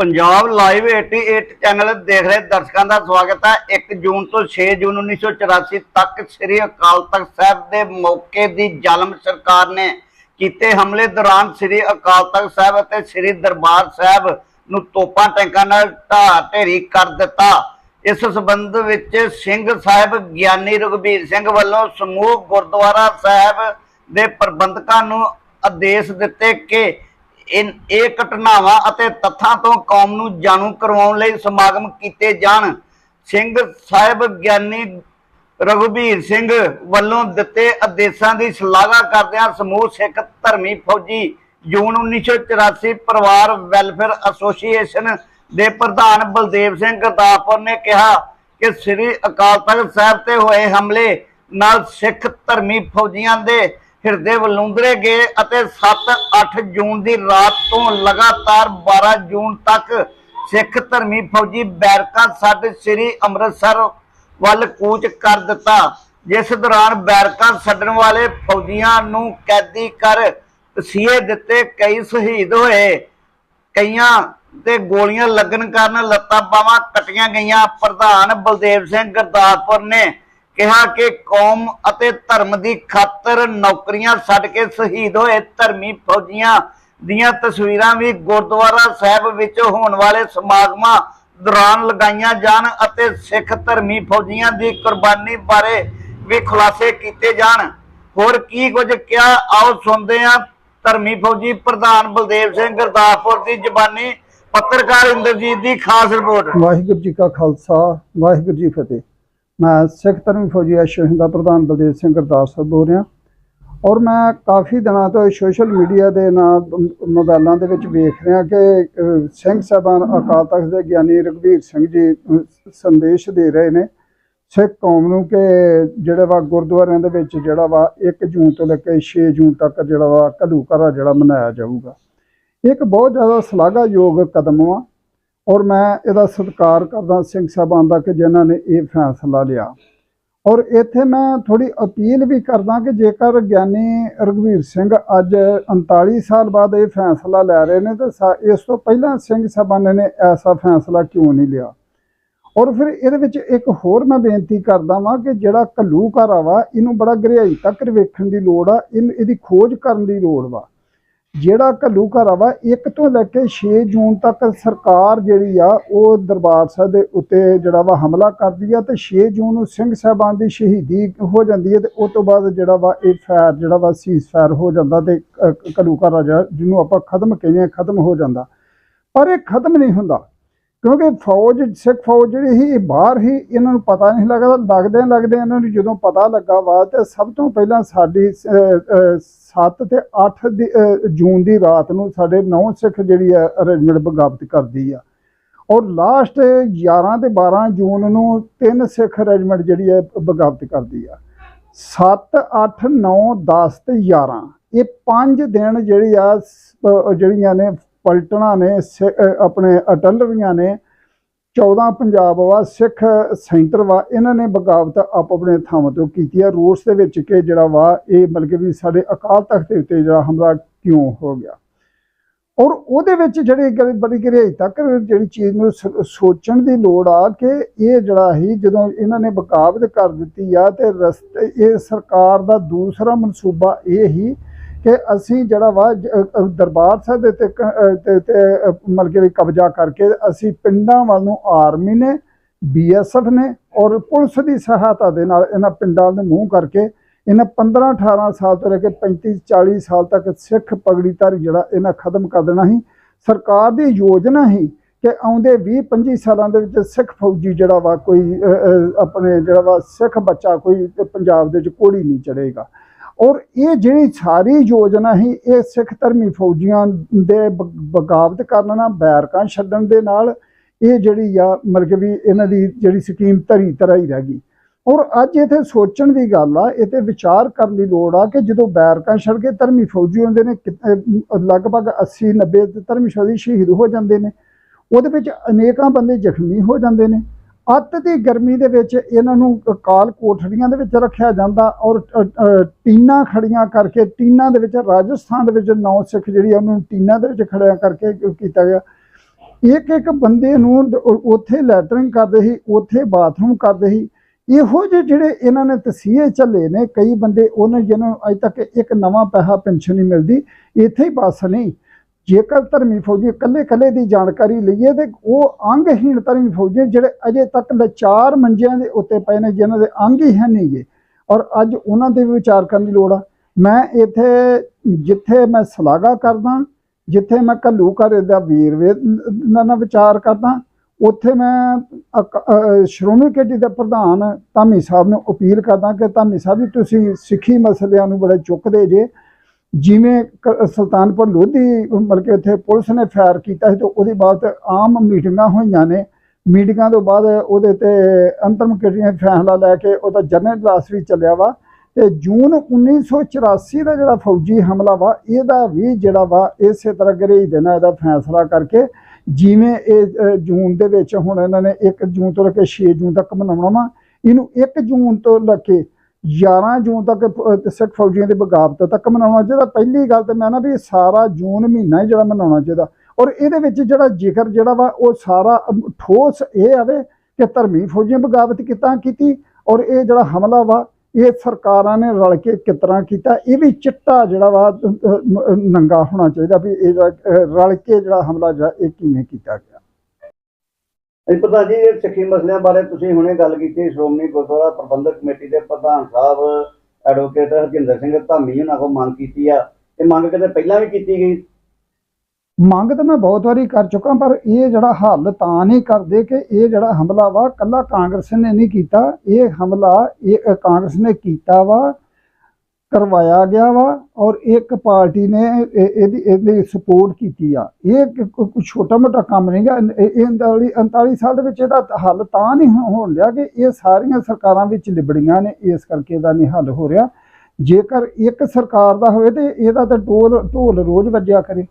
Punjab live 88 channel ਦੇਖ ਰਹੇ ਦਰਸ਼ਕਾਂ ਦਾ ਸਵਾਗਤ ਹੈ। 1 ਜੂਨ ਤੋਂ 6 ਜੂਨ 1984 ਤੱਕ ਸ੍ਰੀ ਅਕਾਲ ਤਖਤ ਸਾਹਿਬ ਦੇ ਮੌਕੇ ਦੀ ਜ਼ਾਲਮ ਸਰਕਾਰ ਨੇ ਕੀਤੇ ਹਮਲੇ ਦੌਰਾਨ ਸ੍ਰੀ ਅਕਾਲ ਤਖਤ ਸਾਹਿਬ ਅਤੇ ਸ੍ਰੀ ਦਰਬਾਰ ਸਾਹਿਬ ਨੂੰ ਤੋਪਾਂ ਟੈਂਕਾਂ ਨਾਲ ਢਾਹ ਢੇਰੀ ਕਰ ਦਿੱਤਾ। ਇਸ ਸਬੰਧ ਵਿੱਚ ਸਿੰਘ ਸਾਹਿਬ ਗਿਆਨੀ ਰਘਬੀਰ ਸਿੰਘ ਵੱਲੋਂ ਸਮੂਹ ਗੁਰਦੁਆਰਾ ਸਾਹਿਬ ਦੇ ਪ੍ਰਬੰਧਕਾਂ ਨੂੰ ਆਦੇਸ਼ ਦਿੱਤੇ ਕਿ ਇਨ ਇਹ ਘਟਨਾਵਾਂ ਅਤੇ ਤੱਥਾਂ ਤੋਂ ਕੌਮ ਨੂੰ ਜਾਣੂ ਕਰਵਾਉਣ ਲਈ ਸਮਾਗਮ ਕੀਤੇ ਜਾਣ। ਸਿੰਘ ਸਾਹਿਬ ਗਿਆਨੀ ਰਘੁਬੀਰ ਸਿੰਘ ਵੱਲੋਂ ਦਿੱਤੇ ਆਦੇਸ਼ਾਂ ਦੀ ਸ਼ਲਾਘਾ ਕਰਦਿਆਂ ਸਮੂਹ ਸਿੱਖ ਧਰਮੀ ਫੌਜੀ ਜੂਨ 1984 ਪਰਿਵਾਰ ਵੈਲਫੇਅਰ ਐਸੋਸੀਏਸ਼ਨ ਦੇ ਪ੍ਰਧਾਨ ਬਲਦੇਵ ਸਿੰਘ ਗਰਦਾਸਪੁਰ ਨੇ ਕਿਹਾ ਕਿ ਸ੍ਰੀ ਅਕਾਲ ਤਖਤ ਸਾਹਿਬ ਤੇ ਹੋਏ ਹਮਲੇ ਨਾਲ ਸਿੱਖ ਧਰਮੀ ਫੌਜੀਆਂ ਦੇ ਹਿਰਦੇ ਵਲੂੰਦਰੇ ਗਏ ਅਤੇ 7-8 ਜੂਨ ਦੀ ਰਾਤ ਤੋਂ ਲਗਾਤਾਰ 12 ਜੂਨ ਤੱਕ ਸਿੱਖ ਧਰਮੀ ਫੌਜੀ ਬੈਰਕਾਂ ਛੱਡ ਸ੍ਰੀ ਅੰਮ੍ਰਿਤਸਰ ਵੱਲ ਕੂਚ ਕਰ ਦਿੱਤਾ, ਜਿਸ ਦੌਰਾਨ ਬੈਰਕਾਂ ਛੱਡਣ ਵਾਲੇ ਫੌਜੀਆਂ ਨੂੰ ਕੈਦੀ ਕਰ ਤਸੀਹੇ ਦਿੱਤੇ, ਕਈ ਸ਼ਹੀਦ ਹੋਏ। ਕਈਆਂ ਤੇ ਗੋਲੀਆਂ ਲੱਗਣ ਕਾਰਨ ਲੱਤਾਂ ਬਾਹਾਂ ਕੱਟੀਆਂ ਗਈਆਂ। ਪ੍ਰਧਾਨ ਬਲਦੇਵ ਸਿੰਘ ਗੁਰਦਾਸਪੁਰ ਨੇ ਕਿਹਾ ਕਿ ਕੌਮ ਅਤੇ ਧਰਮ ਦੀ ਖਾਤਰ ਨੌਕਰੀਆਂ ਛੱਡ ਕੇ ਸ਼ਹੀਦ ਹੋਏ ਧਰਮੀ ਫੌਜੀਆਂ ਦੀਆਂ ਤਸਵੀਰਾਂ ਵੀ ਗੁਰਦੁਆਰਾ ਸਾਹਿਬ ਵਿੱਚ ਹੋਣ ਵਾਲੇ ਸਮਾਗਮਾਂ ਦੌਰਾਨ ਲਗਾਈਆਂ ਜਾਣ ਅਤੇ ਸਿੱਖ ਧਰਮੀ ਫੌਜੀਆਂ ਦੀ ਕੁਰਬਾਨੀ ਬਾਰੇ ਵੀ ਖੁਲਾਸੇ ਕੀਤੇ ਜਾਣ। ਹੋਰ ਕੀ ਕੁਝ ਕਿਹਾ? ਆਓ ਸੁਣਦੇ ਹਾਂ। ਧਰਮੀ ਫੌਜੀ ਪ੍ਰਧਾਨ ਬਲਦੇਵ ਸਿੰਘ ਗੁਰਦਾਸਪੁਰ ਦੀ ਜ਼ਬਾਨੀ ਪੱਤਰਕਾਰ ਇੰਦਰਜੀਤ ਦੀ ਖਾਸ ਰਿਪੋਰਟ। ਵਾਹਿਗੁਰੂ ਜੀ ਕਾ ਖਾਲਸਾ, ਵਾਹਿਗੁਰੂ ਜੀ ਫਤਿਹ। ਮੈਂ ਸਿੱਖ ਧਰਮ ਫੌਜੀ ਐਸੋਸੀਏਸ਼ਨ ਦਾ ਪ੍ਰਧਾਨ ਬਲਦੇਵ ਸਿੰਘ ਗੁਰਦਾਸ ਸਾਹਿਬ ਬੋਲ ਰਿਹਾ। ਔਰ ਮੈਂ ਕਾਫੀ ਦਿਨਾਂ ਤੋਂ ਸੋਸ਼ਲ ਮੀਡੀਆ ਦੇ ਨਾਲ ਮ- ਮੋਬਾਈਲਾਂ ਦੇ ਵਿੱਚ ਵੇਖ ਰਿਹਾ ਕਿ ਸਿੰਘ ਸਾਹਿਬਾਨ ਅਕਾਲ ਤਖਤ ਦੇ ਗਿਆਨੀ ਰਘਬੀਰ ਸਿੰਘ ਜੀ ਸੰਦੇਸ਼ ਦੇ ਰਹੇ ਨੇ ਸਿੱਖ ਕੌਮ ਨੂੰ ਕਿ ਜਿਹੜਾ ਵਾ ਗੁਰਦੁਆਰਿਆਂ ਦੇ ਵਿੱਚ ਜਿਹੜਾ ਵਾ 1 ਜੂਨ ਤੋਂ ਲੈ ਕੇ 6 ਜੂਨ ਤੱਕ ਜਿਹੜਾ ਵਾ ਘੱਲੂ ਘਰਾ ਜਿਹੜਾ ਮਨਾਇਆ ਜਾਊਗਾ। ਇਹ ਇੱਕ ਬਹੁਤ ਜ਼ਿਆਦਾ ਸ਼ਲਾਘਾਯੋਗ ਕਦਮ ਆ ਔਰ ਮੈਂ ਇਹਦਾ ਸਤਿਕਾਰ ਕਰਦਾ ਸਿੰਘ ਸਾਹਿਬਾਨ ਦਾ ਕਿ ਜਿਨ੍ਹਾਂ ਨੇ ਇਹ ਫੈਸਲਾ ਲਿਆ। ਔਰ ਇੱਥੇ ਮੈਂ ਥੋੜੀ ਅਪੀਲ ਵੀ ਕਰਦਾ ਕਿ ਜੇਕਰ ਗਿਆਨੀ ਰਘਵੀਰ ਸਿੰਘ ਅੱਜ 39 ਸਾਲ ਬਾਅਦ ਇਹ ਫੈਸਲਾ ਲੈ ਰਹੇ ਨੇ, ਤਾਂ ਸਾ- ਇਸ ਤੋਂ ਪਹਿਲਾਂ ਸਿੰਘ ਸਾਹਿਬਾਨ ਨੇ ਐਸਾ ਫੈਸਲਾ ਕਿਉਂ ਨਹੀਂ ਲਿਆ? ਔਰ ਫਿਰ ਇਹਦੇ ਵਿੱਚ ਇੱਕ ਹੋਰ ਮੈਂ ਬੇਨਤੀ ਕਰਦਾ ਵਾਂ ਕਿ ਜਿਹੜਾ ਘੱਲੂ ਘਰਾ ਵਾ, ਇਹਨੂੰ ਬੜਾ ਗਹਿਰਾਈ ਤੱਕ ਵੇਖਣ ਦੀ ਲੋੜ ਆ, ਇਹਨ- ਇਹਦੀ ਖੋਜ ਕਰਨ ਦੀ ਲੋੜ ਵਾ। ਜਿਹੜਾ ਘੱਲੂ ਘਰਾ ਵਾ 1 ਤੋਂ ਲੈ ਕੇ 6 ਜੂਨ ਤੱਕ ਸਰਕਾਰ ਜਿਹੜੀ ਆ ਉਹ ਦਰਬਾਰ ਸਾਹਿਬ ਦੇ ਉੱਤੇ ਜਿਹੜਾ ਵਾ ਹਮਲਾ ਕਰਦੀ ਆ ਤੇ 6 ਜੂਨ ਨੂੰ ਸਿੰਘ ਸਾਹਿਬਾਨ ਦੀ ਸ਼ਹੀਦੀ ਹੋ ਜਾਂਦੀ ਹੈ ਤੇ ਉਸ ਤੋਂ ਬਾਅਦ ਜਿਹੜਾ ਵਾ ਇਹ ਫੈਰ ਜਿਹੜਾ ਵਾ ਸੀਜ਼ ਫੈਰ ਹੋ ਜਾਂਦਾ ਤੇ ਅ, ਘੱਲੂ ਘਰਾ ਜਿਹਨੂੰ ਆਪਾਂ ਖਤਮ ਕਹਿੰਦੇ ਆ ਖਤਮ ਹੋ ਜਾਂਦਾ। ਪਰ ਇਹ ਖਤਮ ਨਹੀਂ ਹੁੰਦਾ। ਕਿਉਂਕਿ ਫੌਜ ਸਿੱਖ ਫੌਜ ਜਿਹੜੀ ਸੀ ਇਹ ਬਾਹਰ ਹੀ ਇਹਨਾਂ ਨੂੰ ਪਤਾ ਨਹੀਂ ਲੱਗਦਾ। ਲੱਗਦੇ ਲੱਗਦੇ ਇਹਨਾਂ ਨੂੰ ਜਦੋਂ ਪਤਾ ਲੱਗਾ ਵਾ ਤੇ ਸਭ ਤੋਂ ਪਹਿਲਾਂ ਸਾਡੀ 7 ਤੇ 8 ਦੀ, ਜੂਨ ਦੀ ਰਾਤ ਨੂੰ ਸਾਡੇ ਨੌ ਸਿੱਖ ਜਿਹੜੀ ਆ ਅਰੇਂਜਮੈਂਟ ਬਗਾਵਤ ਕਰਦੀ ਆ। ਔਰ ਲਾਸਟ 11 ਤੇ 12 ਜੂਨ ਨੂੰ ਤਿੰਨ ਸਿੱਖ ਰੈਜੀਮੈਂਟ ਜਿਹੜੀ ਹੈ ਬਗਾਵਤ ਕਰਦੀ ਆ। 7 8 9 10 ਤੇ 11 ਇਹ ਪੰਜ ਦਿਨ ਜਿਹੜੀ ਆ ਸ- ਜਿਹੜੀਆਂ ਨੇ ਪਲਟਣਾ ਨੇ, ਸਿ- ਆਪਣੇ ਅਟਲਰੀਆਂ ਨੇ 14 ਪੰਜਾਬ ਵਾ, ਸਿੱਖ ਸੈਂਟਰ ਵਾ, ਇਹਨਾਂ ਨੇ ਬਗਾਵਤ ਆਪ ਆਪਣੇ ਥਾਵਾਂ ਤੋਂ ਕੀਤੀ ਆ। ਰੋਸ ਦੇ ਵਿੱਚ ਕਿ ਜਿਹੜਾ ਵਾ, ਇਹ ਬਲਕਿ ਵੀ ਸਾਡੇ ਅਕਾਲ ਤਖਤ ਦੇ ਉੱਤੇ ਜਿਹੜਾ ਹਮਲਾ ਕਿਉਂ ਹੋ ਗਿਆ? ਔਰ ਉਹਦੇ ਵਿੱਚ ਜਿਹੜੀ ਗੱਲ ਬੜੀ ਗਹਿਰਾਈ ਤੱਕ ਜਿਹੜੀ ਚੀਜ਼ ਨੂੰ ਸ- ਸੋਚਣ ਦੀ ਲੋੜ ਆ ਕਿ ਇਹ ਜਿਹੜਾ ਹੀ ਜਦੋਂ ਇਹਨਾਂ ਨੇ ਬਕਾਵਤ ਕਰ ਦਿੱਤੀ ਆ ਤੇ ਰਸਤੇ, ਇਹ ਸਰਕਾਰ ਦਾ ਦੂਸਰਾ ਮਨਸੂਬਾ ਇਹ ਹੀ ਕਿ ਅਸੀਂ ਜਿਹੜਾ ਵਾ ਜ- ਦਰਬਾਰ ਸਾਹਿਬ ਦੇ ਤੇ ਕ- ਤੇ ਤੇ ਅ, ਮਤਲਬ ਕਿ ਕਬਜ਼ਾ ਕਰਕੇ ਅਸੀਂ ਪਿੰਡਾਂ ਵੱਲ ਨੂੰ ਆਰਮੀ ਨੇ ਬੀਐਸਐਫ ਨੇ ਔਰ ਪੁਲਿਸ ਦੀ ਸਹਾਇਤਾ ਦੇ ਨਾਲ ਇਹਨਾਂ ਪਿੰਡਾਂ ਨੂੰ ਮੂੰਹ ਕਰਕੇ ਇਹਨਾਂ 15 18 ਸਾਲ ਤੋਂ ਲੈ ਕੇ 35 40 ਸਾਲ ਤੱਕ ਸਿੱਖ ਪਗੜੀਧਾਰੀ ਜਿਹੜਾ ਇਹਨਾਂ ਖਤਮ ਕਰ ਦੇਣਾ ਸੀ। ਸਰਕਾਰ ਦੀ ਯੋਜਨਾ ਹੀ ਕਿ ਆਉਂਦੇ 20 25 ਸਾਲਾਂ ਦੇ ਵਿੱਚ ਸਿੱਖ ਫੌਜੀ ਜਿਹੜਾ ਵਾ ਕੋਈ ਆਪਣੇ ਜਿਹੜਾ ਵਾ ਸਿੱਖ ਬੱਚਾ ਕੋਈ ਪੰਜਾਬ ਦੇ ਵਿੱਚ ਕੋੜੀ ਨਹੀਂ ਚੜੇਗਾ ਔਰ ਇਹ ਜਿਹੜੀ ਸਾਰੀ ਯੋਜਨਾ ਹੀ ਇਹ ਸਿੱਖ ਧਰਮੀ ਫੌਜੀਆਂ ਦੇ ਬ- ਬਗਾਵਤ ਕਰਨ ਨਾਲ, ਬੈਰਕਾਂ ਛੱਡਣ ਦੇ ਨਾਲ, ਇਹ ਜਿਹੜੀ ਆ, ਮਤਲਬ ਕਿ ਵੀ ਇਹਨਾਂ ਦੀ ਜਿਹੜੀ ਸਕੀਮ ਧਰੀ ਤਰ੍ਹਾਂ ਹੀ ਰਹਿ ਗਈ। ਔਰ ਅੱਜ ਇੱਥੇ ਸੋਚਣ ਦੀ ਗੱਲ ਆ ਇਹ ਤੇ ਵਿਚਾਰ ਕਰਨ ਦੀ ਲੋੜ ਆ ਕਿ ਜਦੋਂ ਬੈਰਕਾਂ ਛੱਡ ਕੇ ਧਰਮੀ ਫੌਜੀ ਹੁੰਦੇ ਨੇ ਕਿ- ਲਗਭਗ 80 90 ਧਰਮੀ ਫੌਜੀ ਸ਼ਹੀਦ ਹੋ ਜਾਂਦੇ ਨੇ, ਉਹਦੇ ਵਿੱਚ ਅਨੇਕਾਂ ਬੰਦੇ ਜ਼ਖਮੀ ਹੋ ਜਾਂਦੇ ਨੇ। ਅੱਤ ਦੀ ਗਰਮੀ ਦੇ ਵਿੱਚ ਇਹਨਾਂ ਨੂੰ ਕਾਲ ਕੋਠੜੀਆਂ ਦੇ ਵਿੱਚ ਰੱਖਿਆ ਜਾਂਦਾ ਔਰ ਅ, ਟੀਨਾਂ ਖੜੀਆਂ ਕਰਕੇ ਟੀਨਾਂ ਦੇ ਵਿੱਚ ਰਾਜਸਥਾਨ ਦੇ ਵਿੱਚ ਨੌ ਸਿੱਖ ਜਿਹੜੀ ਆ ਨੂੰ ਟੀਨਾਂ ਦੇ ਵਿੱਚ ਖੜਿਆ ਕਰਕੇ ਕੀਤਾ ਗਿਆ। ਇੱਕ ਇੱਕ ਬੰਦੇ ਨੂੰ ਉੱਥੇ ਲੈਟਰਿੰਗ ਕਰਦੇ ਸੀ ਉੱਥੇ ਬਾਥਰੂਮ ਕਰਦੇ ਸੀ। ਇਹੋ ਜਿਹੇ ਜਿਹੜੇ ਇਹਨਾਂ ਨੇ ਤਸੀਹੇ ਝੱਲੇ ਨੇ ਕਈ ਬੰਦੇ ਉਹਨਾਂ ਜਿਹਨਾਂ ਨੂੰ ਅਜੇ ਤੱਕ ਇੱਕ ਨਵਾਂ ਪੈਸਾ ਪੈਨਸ਼ਨ ਨਹੀਂ ਮਿਲਦੀ ਇੱਥੇ ਹੀ ਬਸ ਨਹੀਂ। ਜੇਕਰ ਧਰਮੀ ਫੌਜੀ ਇਕੱਲੇ ਇਕੱਲੇ ਦੀ ਜਾਣਕਾਰੀ ਲਈਏ ਤੇ ਉਹ ਅੰਗਹੀਣ ਧਰਮੀ ਫੌਜੀ ਜਿਹੜੇ ਅਜੇ ਤੱਕ ਲਚਾਰ ਮੰਜਿਆਂ ਦੇ ਉੱਤੇ ਪਏ ਨੇ, ਜਿਨ੍ਹਾਂ ਦੇ ਅੰਗ ਹੀ ਹੈ ਨਹੀਂਗੇ ਔਰ ਅੱਜ ਉਹਨਾਂ ਤੇ ਵੀ ਵਿਚਾਰ ਕਰਨ ਦੀ ਲੋੜ ਆ। ਮੈਂ ਇੱਥੇ, ਜਿੱਥੇ ਮੈਂ ਸਲਾਗਾ ਕਰਦਾ, ਜਿੱਥੇ ਮੈਂ ਘੱਲੂ ਘਰ ਦਾ ਵੀਰਵੇ ਦਾ ਵਿਚਾਰ ਕਰਦਾ, ਉੱਥੇ ਮੈਂ ਸ਼੍ਰੋਮਣੀ ਕਮੇਟੀ ਦੇ ਪ੍ਰਧਾਨ ਧਾਮੀ ਸਾਹਿਬ ਨੂੰ ਅਪੀਲ ਕਰਦਾ ਕਿ ਧਾਮੀ ਸਾਹਿਬ ਜੀ, ਤੁਸੀਂ ਸਿੱਖੀ ਮਸਲਿਆਂ ਨੂੰ ਬੜੇ ਚੁੱਕਦੇ ਜੇ। ਜਿਵੇਂ ਕ- ਸੁਲਤਾਨਪੁਰ ਲੋਧੀ, ਮਤਲਬ ਕਿ ਉੱਥੇ ਪੁਲਿਸ ਨੇ ਫਾਇਰ ਕੀਤਾ ਸੀ ਤੇ ਉਹਦੇ ਬਾਅਦ ਆਮ ਮੀਟਿੰਗਾਂ ਹੋਈਆਂ ਨੇ। ਮੀਟਿੰਗਾਂ ਤੋਂ ਬਾਅਦ ਉਹਦੇ ਤੇ ਅੰਤਮ ਕਮੇਟੀ ਫੈਸਲਾ ਲੈ ਕੇ ਉਹਦਾ ਜਨਰਲ ਇਜਲਾਸ ਵੀ ਚੱਲਿਆ ਵਾ। ਤੇ ਜੂਨ 1984 ਦਾ ਜਿਹੜਾ ਫੌਜੀ ਹਮਲਾ ਵਾ, ਇਹਦਾ ਵੀ ਜਿਹੜਾ ਵਾ, ਇਸੇ ਤਰ੍ਹਾਂ ਗਰੇਜ ਦੇਣਾ ਇਹਦਾ ਫੈਸਲਾ ਕਰਕੇ ਜਿਵੇਂ ਇਹ ਜੂਨ ਦੇ ਵਿੱਚ ਹੁਣ ਇਹਨਾਂ ਨੇ 1 ਜੂਨ ਤੋਂ ਲੈ ਕੇ 6 ਜੂਨ ਤੱਕ ਮਨਾਉਣਾ ਵਾ, ਇਹਨੂੰ 1 ਜੂਨ ਤੋਂ ਲੈ ਕੇ 11 ਜੂਨ ਤੱਕ ਸਿੱਖ ਫੌਜੀਆਂ ਦੇ ਬਗਾਵਤ ਤੱਕ ਮਨਾਉਣਾ ਚਾਹੀਦਾ। ਪਹਿਲੀ ਗੱਲ ਤੇ ਮੈਂ ਨਾ ਵੀ ਸਾਰਾ ਜੂਨ ਮਹੀਨਾ ਹੀ ਜਿਹੜਾ ਮਨਾਉਣਾ ਚਾਹੀਦਾ। ਔਰ ਇਹਦੇ ਵਿੱਚ ਜਿਹੜਾ ਜ਼ਿਕਰ ਜਿਹੜਾ ਵਾ, ਉਹ ਸਾਰਾ ਠੋਸ ਇਹ ਆਵੇ ਕਿ ਧਰਮੀ ਫੌਜੀਆਂ ਬਗਾਵਤ ਕਿੱਦਾਂ ਕੀਤੀ ਔਰ ਇਹ ਜਿਹੜਾ ਹਮਲਾ ਵਾ, ਇਹ ਸਰਕਾਰਾਂ ਨੇ ਰਲ ਕੇ ਕਿਸ ਤਰ੍ਹਾਂ ਕੀਤਾ, ਇਹ ਵੀ ਚਿੱਟਾ ਜਿਹੜਾ ਵਾ ਨੰਗਾ ਹੋਣਾ ਚਾਹੀਦਾ ਵੀ ਇਹ ਜਿਹੜਾ ਰਲ ਕੇ ਜਿਹੜਾ ਹਮਲਾ ਜਿਹੜਾ, ਇਹ ਕਿਵੇਂ ਕੀਤਾ ਗਿਆ। ਜੀ ਪ੍ਰਧਾਨ ਜੀ, ਇਹ ਸਿੱਖੀ ਮਸਲਿਆਂ ਬਾਰੇ ਤੁਸੀਂ ਹੁਣੇ ਗੱਲ ਕੀਤੀ, ਸ਼੍ਰੋਮਣੀ ਗੁਰਦੁਆਰਾ ਪ੍ਰਬੰਧਕ ਕਮੇਟੀ ਦੇ ਪ੍ਰਧਾਨ ਸਾਹਿਬ ਐਡਵੋਕੇਟ ਹਰਜਿੰਦਰ ਸਿੰਘ ਧਾਮੀ ਉਹਨਾਂ ਕੋਲ ਮੰਗ ਕੀਤੀ ਆ। ਇਹ ਮੰਗ ਕਿਤੇ ਪਹਿਲਾਂ ਵੀ ਕੀਤੀ ਗਈ? ਮੰਗ ਤਾਂ ਮੈਂ ਬਹੁਤ ਵਾਰੀ ਕਰ ਚੁੱਕਾ, ਪਰ ਇਹ ਜਿਹੜਾ ਹੱਲ ਤਾਂ ਨਹੀਂ ਕਰਦੇ ਕਿ ਇਹ ਜਿਹੜਾ ਹਮਲਾ ਵਾ, ਕੱਲਾ ਕਾਂਗਰਸ ਨੇ ਨਹੀਂ ਕੀਤਾ। ਇਹ ਹਮਲਾ ਇਹ ਕਾਂਗਰਸ ਨੇ ਕੀਤਾ ਵਾ। ਕਰਵਾਇਆ ਗਿਆ ਵਾ ਔਰ ਇੱਕ ਪਾਰਟੀ ਨੇ ਇਹ- ਇਹਦੀ ਇਹਦੀ ਸਪੋਰਟ ਕੀਤੀ ਆ। ਇਹ ਕੋਈ ਛੋਟਾ ਮੋਟਾ ਕੰਮ ਨਹੀਂਗਾ ਇਹ 39 39 ਸਾਲ ਦੇ ਵਿੱਚ ਇਹਦਾ ਹੱਲ ਤਾਂ ਨਹੀਂ ਹੋ- ਹੋਣ ਲਿਆ ਕਿ ਇਹ ਸਾਰੀਆਂ ਸਰਕਾਰਾਂ ਵਿੱਚ ਲਿਬੜੀਆਂ ਨੇ। ਇਸ ਕਰਕੇ ਇਹਦਾ ਨਹੀਂ ਹੱਲ ਹੋ ਰਿਹਾ। ਜੇਕਰ ਇੱਕ ਸਰਕਾਰ ਦਾ ਹੋਵੇ ਤੇ ਇਹਦਾ ਤਾਂ ਢੋਲ ਢੋਲ ਰੋਜ਼ ਵੱਜਿਆ ਕਰੇ।